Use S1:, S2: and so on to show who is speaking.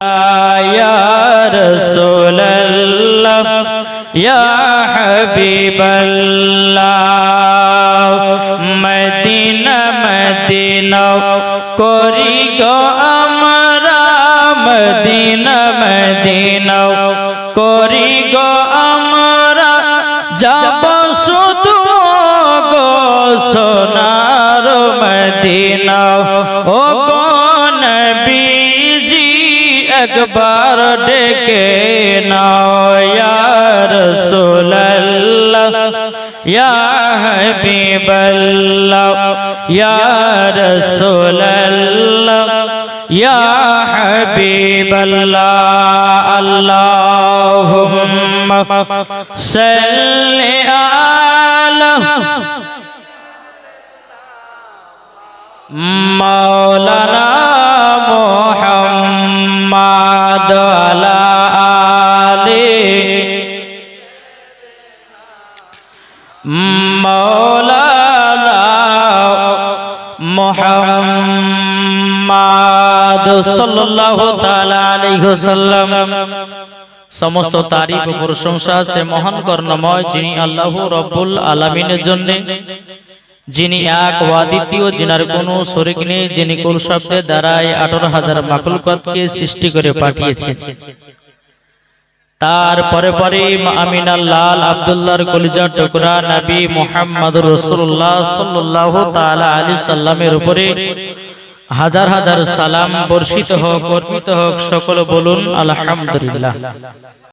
S1: يا رسول الله يا حبيب الله Medina Medina করি গো আমরা Medina Medina করি গো আমরা যাব শুধু গো সোনার মদিনা ও গো নবীজি একবার ডেকে নাও ইয়া রাসূলুল্লাহ ইয়া হাবিবাল্লাহ ইয়া হাবিবাল্লাহ আল্লাহুম্মা সাল্লি আলা মাওলানা মুহাম্মাদ আলা মাওলানা সাল্লাল্লাহু তাআলা আলাইহি ওয়াসাল্লাম, সমস্ত তারিফ ও প্রশংসা সে মহান কর্ণময় যিনি আল্লাহ রব্বুল আলামিনের জন্য যিনি এক ওয়াদিতীয় যিনার কোনো শরিক নেই, যিনি কুল শব্দের দ্বারাই আঠারো হাজার মাকুলকতকে সৃষ্টি করে পাঠিয়েছেন। তারপরে পরে আমিনাল লাল আব্দুল্লাহর কলিজার টুকরা নবী মোহাম্মদ রসুল্লাহ সাল্লাহ তাআলা আলী সাল্লামের উপরে হাজার হাজার সালাম বর্ষিত হোক অর্পিত হোক, সকল বলুন আলহামদুলিল্লাহ।